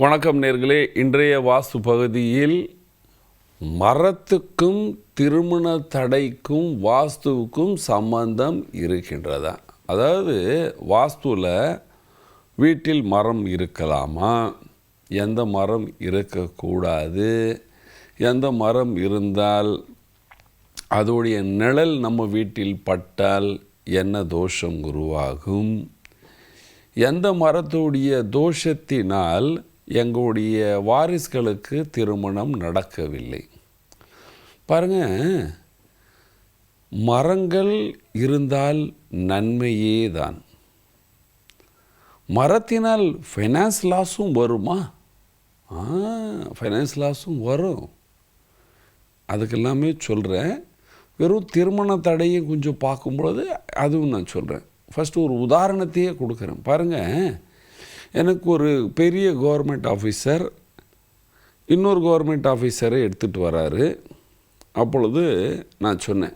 வணக்கம் நேர்களே. இன்றைய வாஸ்து பகுதியில் மரத்துக்கும் திருமண தடைக்கும் வாஸ்துவுக்கும் சம்பந்தம் இருக்கின்றதா? அதாவது வாஸ்துவில் வீட்டில் மரம் இருக்கலாமா? எந்த மரம் இருக்கக்கூடாது? எந்த மரம் இருந்தால் அதோடைய நிழல் நம்ம வீட்டில் பட்டால் என்ன தோஷம் உருவாகும்? எந்த மரத்துடைய தோஷத்தினால் எங்களுடைய வாரிசுகளுக்கு திருமணம் நடக்கவில்லை. பாருங்கள் மரங்கள் இருந்தால் நன்மையே தான். மரத்தினால் ஃபைனான்ஸ் லாஸும் வருமா? ஆ ஃபைனான்ஸ் லாஸும் வரும். அதுக்கு எல்லாமே சொல்கிறேன் வெறும் திருமண தடையை கொஞ்சம் பார்க்கும்பொழுது அதுவும் நான் சொல்கிறேன் ஃபஸ்ட்டு ஒரு உதாரணத்தையே கொடுக்குறேன். பாருங்கள் எனக்கு ஒரு பெரிய கவர்மெண்ட் ஆஃபீஸர் இன்னொரு கவர்மெண்ட் ஆஃபீஸரை எடுத்துகிட்டு வராரு. அப்பொழுது நான் சொன்னேன்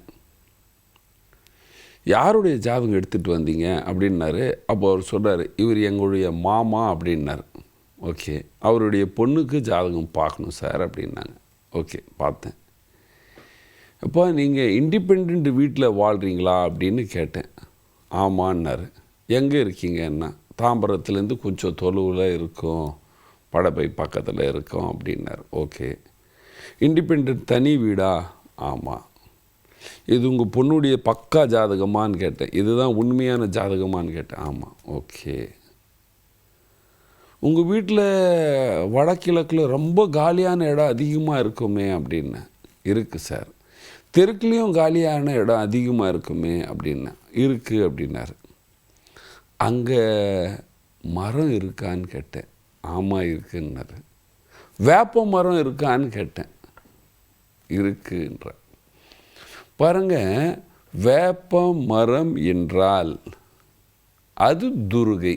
யாருடைய ஜாதகம் எடுத்துகிட்டு வந்தீங்க? அப்படின்னாரு. அப்போ அவர் சொல்கிறார் இவர் எங்களுடைய மாமா அப்படின்னார். ஓகே அவருடைய பொண்ணுக்கு ஜாதகம் பார்க்கணும் சார் அப்படின்னாங்க. ஓகே பார்த்தேன். அப்போ நீங்கள் இண்டிபெண்ட் வீட்டில் வாழ்கிறீங்களா அப்படின்னு கேட்டேன். ஆமான்னாரு. எங்கே இருக்கீங்கன்னா தாம்பரத்துலேருந்து கொஞ்சம் தொலைவில் இருக்கும் படப்பை பக்கத்தில் இருக்கும் அப்படின்னார். ஓகே. இண்டிபெண்ட் தனி வீடா? ஆமாம் இது உங்கள் பொண்ணுடைய பக்கா ஜாதகமான்னு கேட்டேன். இதுதான் உண்மையான ஜாதகமான்னு கேட்டேன். ஆமாம் ஓகே. உங்கள் வீட்டில் வடகிழக்கில் ரொம்ப காலியான இடம் அதிகமாக இருக்குமே அப்படின்னு. இருக்குது சார். தெருக்குலேயும் காலியான இடம் அதிகமாக இருக்குமே அப்படின்னா. இருக்குது அப்படின்னாரு. அங்கே மரம் இருக்கான்னு கேட்டேன். ஆமாம் இருக்குன்னாரு. வேப்ப மரம் இருக்கான்னு கேட்டேன். இருக்குன்ற பாருங்க வேப்ப மரம் என்றால் அது துர்கை.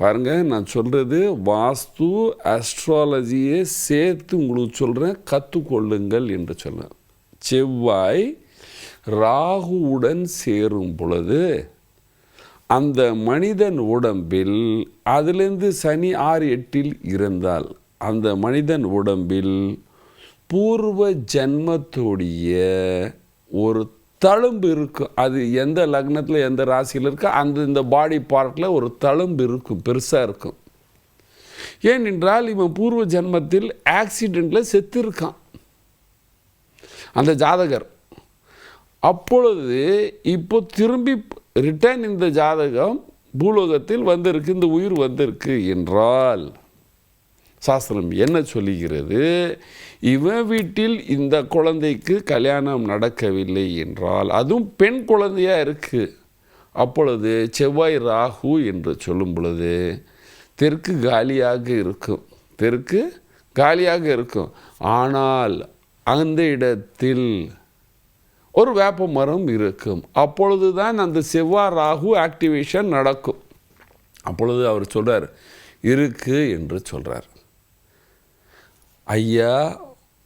பாருங்க நான் சொல்கிறது வாஸ்து அஸ்ட்ராலஜியை சேர்த்து உங்களுக்கு சொல்கிறேன் கற்றுக்கொள்ளுங்கள் என்று சொல்கிறேன் செவ்வாய் ராகுவுடன் சேரும் பொழுது அந்த மனிதன் உடம்பில் அதிலிருந்து சனி ஆறு எட்டில் இருந்தால் அந்த மனிதன் உடம்பில் பூர்வ ஜென்மத்தோடைய ஒரு தழும்பு இருக்கும் அது எந்த லக்னத்தில் எந்த ராசியில் இருக்கோ அந்த இந்த பாடி பார்ட்டில் ஒரு தழும்பு இருக்கும் பெருசாக இருக்கும் ஏனென்றால் இவன் பூர்வ ஜென்மத்தில் ஆக்சிடெண்ட்டில் செத்துருக்கான். அந்த ஜாதகர். அப்பொழுது இப்போ திரும்பி ரிட்டர்ன் இந்த ஜாதகம் பூலோகத்தில் வந்திருக்கு இந்த உயிர் வந்திருக்கு என்றால் சாஸ்திரம் என்ன சொல்லுகிறது? இவன் வீட்டில் இந்த குழந்தைக்கு கல்யாணம் நடக்கவில்லை என்றால் அதுவும் பெண் குழந்தையாக இருக்குது அப்பொழுது செவ்வாய் ராகு என்று சொல்லும் பொழுது தெற்கு காலியாக இருக்கும். தெற்கு காலியாக இருக்கும். ஆனால் அந்த இடத்தில் ஒரு வேப்ப மரம் இருக்கும். அப்பொழுது தான் அந்த செவ்வாய் ராகு ஆக்டிவேஷன் நடக்கும். அப்பொழுது அவர் சொல்கிறார் இருக்கு என்று சொல்கிறார் ஐயா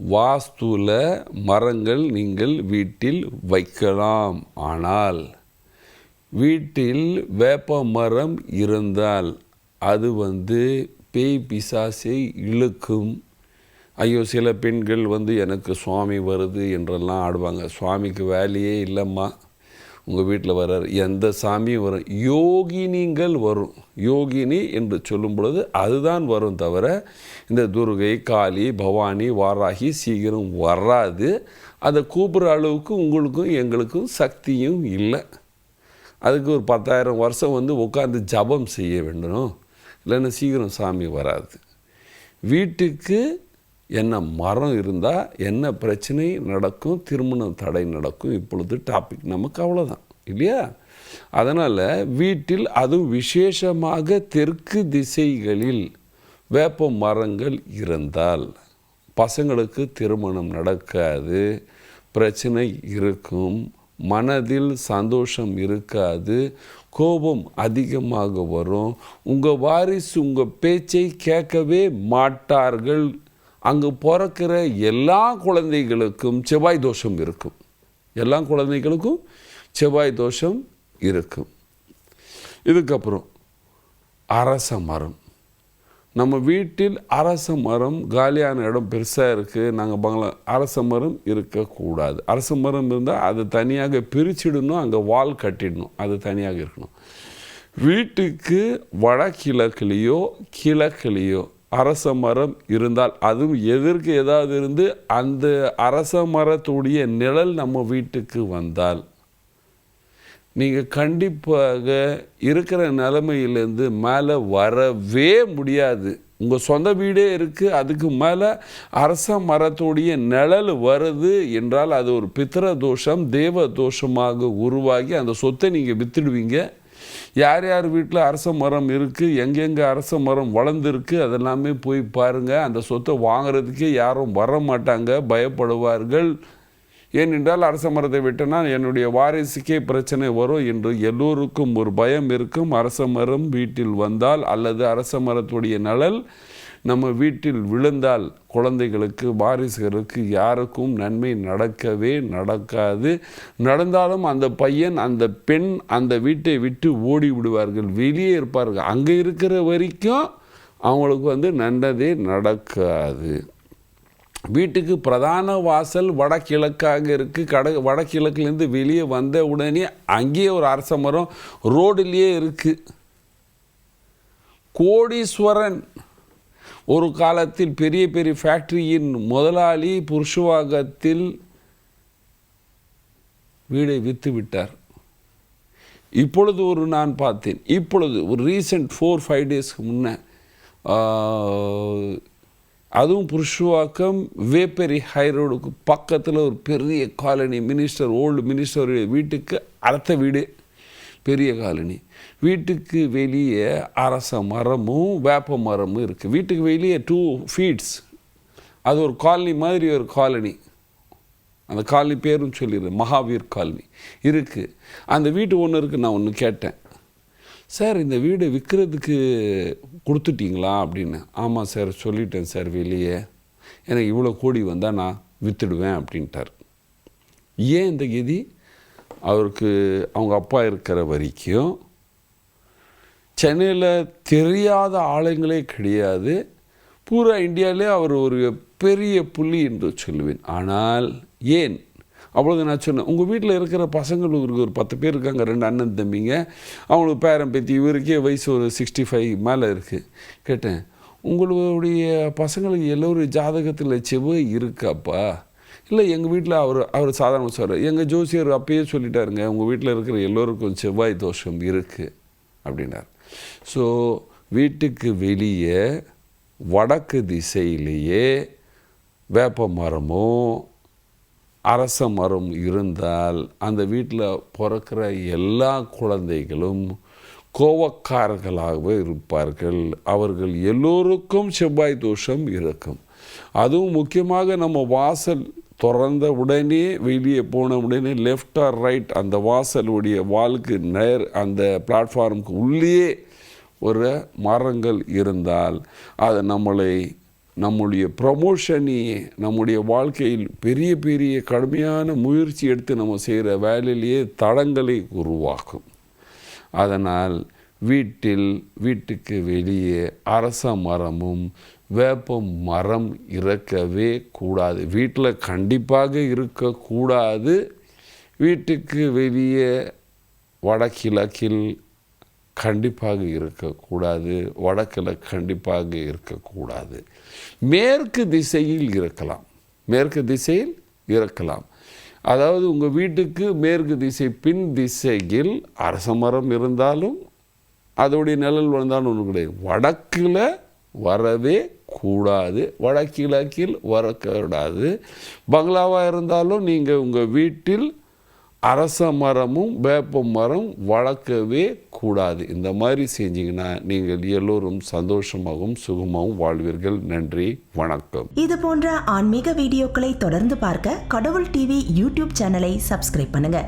வாஸ்துவில் மரங்கள் நீங்கள் வீட்டில் வைக்கலாம். ஆனால் வீட்டில் வேப்ப மரம் இருந்தால் அது வந்து பேய் பிசாசை இழுக்கும். ஐயோ சில பெண்கள் வந்து எனக்கு சுவாமி வருது என்றெல்லாம் ஆடுவாங்க. சுவாமிக்கு வேலையே இல்லைம்மா. உங்கள் வீட்டில் வர்றார். எந்த சாமியும் வரும். யோகினிங்கள் வரும். யோகினி என்று சொல்லும் பொழுது அதுதான் வரும் தவிர இந்த துர்கை காளி பவானி வாராகி சீக்கிரம் வராது. அதை கூப்பிட்ற அளவுக்கு உங்களுக்கும் எங்களுக்கும் சக்தியும் இல்லை. அதுக்கு ஒரு பத்தாயிரம் வருஷம் வந்து உட்காந்து ஜபம் செய்ய வேண்டும். இல்லைன்னா சீக்கிரம் சாமி வராது. வீட்டுக்கு என்ன மரம் இருந்தால் என்ன பிரச்சனை நடக்கும் திருமணம் தடை நடக்கும் இப்பொழுது டாபிக் நமக்கு அவ்வளோதான் இல்லையா? அதனால் வீட்டில் அதுவும் விசேஷமாக தெற்கு திசைகளில் வேப்ப மரங்கள் இருந்தால் பசங்களுக்கு திருமணம் நடக்காது பிரச்சனை இருக்கும் மனதில் சந்தோஷம் இருக்காது கோபம் அதிகமாக வரும். உங்கள் வாரிசு உங்கள் பேச்சை கேட்கவே மாட்டார்கள் அங்கு பிறக்கிற எல்லா குழந்தைகளுக்கும் செவ்வாய் தோஷம் இருக்கும். எல்லா குழந்தைகளுக்கும் செவ்வாய் தோஷம் இருக்கும். இதுக்கப்புறம் அரச மரம். நம்ம வீட்டில் அரச மரம் காலியான இடம் பெருசாக இருக்குது நாங்கள் பங்களா அரச மரம் இருக்கக்கூடாது. அரச மரம் இருந்தால் அது தனியாக பிரிச்சிடணும் அங்கே வால் கட்டிடணும். அது தனியாக இருக்கணும். வீட்டுக்கு வடகிழக்குலேயோ கிழக்குலேயோ அரச மரம் இருந்தால் அதுவும் எதிர்க்கு ஏதாவது இருந்து அந்த அரச மரத்துடைய நிழல் நம்ம வீட்டுக்கு வந்தால். நீங்கள் கண்டிப்பாக இருக்கிற நிலைமையிலேருந்து மேலே வரவே முடியாது. உங்கள் சொந்த வீடே இருக்குது அதுக்கு மேலே அரச மரத்துடைய நிழல் வருது என்றால் அது ஒரு பித்திர தோஷம் தேவ தோஷமாக உருவாகி அந்த சொத்தை நீங்கள் வித்துடுவீங்க. யார் யார் வீட்டில் அரச மரம் இருக்குது எங்கெங்கே அரச மரம் வளர்ந்துருக்கு அதெல்லாமே போய் பாருங்கள் அந்த சொத்தை வாங்குறதுக்கே யாரும் வர மாட்டாங்க பயப்படுவார்கள். ஏனென்றால் அரச மரத்தை விட்டனால் என்னுடைய வாரிசுக்கே பிரச்சனை வரும் என்று எல்லோருக்கும் ஒரு பயம் இருக்கும். அரச மரம் வீட்டில் வந்தால் அல்லது அரச மரத்துடைய நலல் நம்ம வீட்டில் விழுந்தால் குழந்தைகளுக்கு வாரிசுகளுக்கு யாருக்கும் நன்மை நடக்கவே நடக்காது. நடந்தாலும் அந்த பையன் அந்த பெண் அந்த வீட்டை விட்டு ஓடி விடுவார்கள். வெளியே இருப்பார்கள். அங்கே இருக்கிற வரைக்கும் அவங்களுக்கு வந்து நல்லதே நடக்காது. வீட்டுக்கு பிரதான வாசல் வடகிழக்காக இருக்குது கட வடகிழக்குலேருந்து வெளியே வந்த உடனே அங்கேயே ஒரு அரச மரம் ரோடுலேயே இருக்குது கோடீஸ்வரன் ஒரு காலத்தில் பெரிய பெரிய ஃபேக்ட்ரியின் முதலாளி புருஷவாகத்தில் வீடை விற்று விட்டார். இப்பொழுது ஒரு நான் பார்த்தேன். இப்பொழுது ஒரு ரீசெண்ட் ஃபோர் ஃபைவ் டேஸ்க்கு முன்னே அதுவும் புருஷவாக்கம் வேப்பெரி ஹைரோடுக்கு பக்கத்தில் ஒரு பெரிய காலனி மினிஸ்டர் ஓல்டு மினிஸ்டருடைய வீட்டுக்கு அடுத்த வீடு பெரிய காலனி. வீட்டுக்கு வெளியே அரச மரமும் வேப்ப மரமும் இருக்குது வீட்டுக்கு வெளியே டூ ஃபீட்ஸ் அது ஒரு காலனி மாதிரி ஒரு காலனி. அந்த காலனி பேரும் சொல்லிடுறேன் மகாவீர் காலனி. இருக்குது அந்த வீட்டு ஒன்று இருக்குது நான் ஒன்று கேட்டேன். சார் இந்த வீடு விற்கிறதுக்கு கொடுத்துட்டிங்களா? அப்படின்னு. ஆமாம் சார் சொல்லிட்டேன் சார் வெளியே. எனக்கு இவ்வளோ கோடி வந்தால் நான் விற்றுடுவேன் அப்படின்ட்டார். ஏன் இந்த கதி? அவருக்கு அவங்க அப்பா இருக்கிற வரைக்கும் சென்னையில் தெரியாத ஆளுங்களே கிடையாது. பூரா இந்தியாவிலே அவர் ஒரு பெரிய புள்ளி என்று சொல்லுவேன். ஆனால் ஏன்? அவ்வளோது நான் சொன்னேன் உங்கள் வீட்டில் இருக்கிற பசங்கள் இவருக்கு ஒரு பத்து பேர் இருக்காங்க ரெண்டு அண்ணன் தம்பிங்க. அவங்களுக்கு பேரன் பேத்தி இவருக்கே வயசு ஒரு சிக்ஸ்டி ஃபைவ் மேலே இருக்குது கேட்டேன் உங்களுடைய பசங்களுக்கு எல்லோரும் ஜாதகத்தில் செவ்வாய் இருக்காப்பா இல்லை எங்கள் வீட்டில் அவர் அவர் சாதாரண சொல்கிறார் எங்கள் ஜோசியர் அப்பயே சொல்லிட்டாருங்க உங்கள் வீட்டில் இருக்கிற எல்லோருக்கும் செவ்வாய் தோஷம் இருக்குது அப்படின்னார். ஸோ வீட்டுக்கு வெளியே வடக்கு திசையிலேயே வேப்ப மரமோ அரச மரம் இருந்தால் அந்த வீட்டில் பிறக்கிற எல்லா குழந்தைகளும் கோவக்காரர்களாகவே இருப்பார்கள். அவர்கள் எல்லோருக்கும் செவ்வாய் தோஷம் இருக்கும். அதுவும் முக்கியமாக நம்ம வாசல் திறந்த உடனே வெளியே போன உடனே லெஃப்ட் ஆர் ரைட் அந்த வாசலுடைய வாலுக்கு நேர் அந்த பிளாட்ஃபார்முக்கு உள்ளே ஒரு மரங்கள் இருந்தால் அது நம்மளை நம்முடைய ப்ரமோஷனையே நம்முடைய வாழ்க்கையில் பெரிய பெரிய கடுமையான முயற்சி எடுத்து நம்ம செய்கிற வேலையிலேயே தடங்களை உருவாக்கும். அதனால் வீட்டில் வீட்டுக்கு வெளியே அரச மரமும் வேப்ப மரம் இருக்கவே கூடாது. வீட்டில் கண்டிப்பாக இருக்கக்கூடாது வீட்டுக்கு வெளியே வடகிழக்கில் கண்டிப்பாக இருக்கக்கூடாது வடக்கில் கண்டிப்பாக இருக்கக்கூடாது மேற்கு திசையில் இருக்கலாம். மேற்கு திசையில் இருக்கலாம். அதாவது உங்கள் வீட்டுக்கு மேற்கு திசை பின் திசையில் அரச மரம் இருந்தாலும் அதோடைய நிழல் வந்தாலும் ஒன்று கிடையாது. வடக்கில் வரவே கூடாது. வடகிழக்கில் வரக்கூடாது. பங்களாவாக இருந்தாலும் நீங்கள் உங்கள் வீட்டில் அரச மரமும் வேப்ப மரம் வளர்க்கவே கூடாது. இந்த மாதிரி செஞ்சீங்கன்னா நீங்கள் எல்லோரும் சந்தோஷமாகவும் சுகமாகவும் வாழ்வீர்கள். நன்றி வணக்கம். இது போன்ற ஆன்மீக வீடியோக்களை தொடர்ந்து பார்க்க கடவுள் டிவி யூடியூப் சேனலை சப்ஸ்கிரைப் பண்ணுங்க.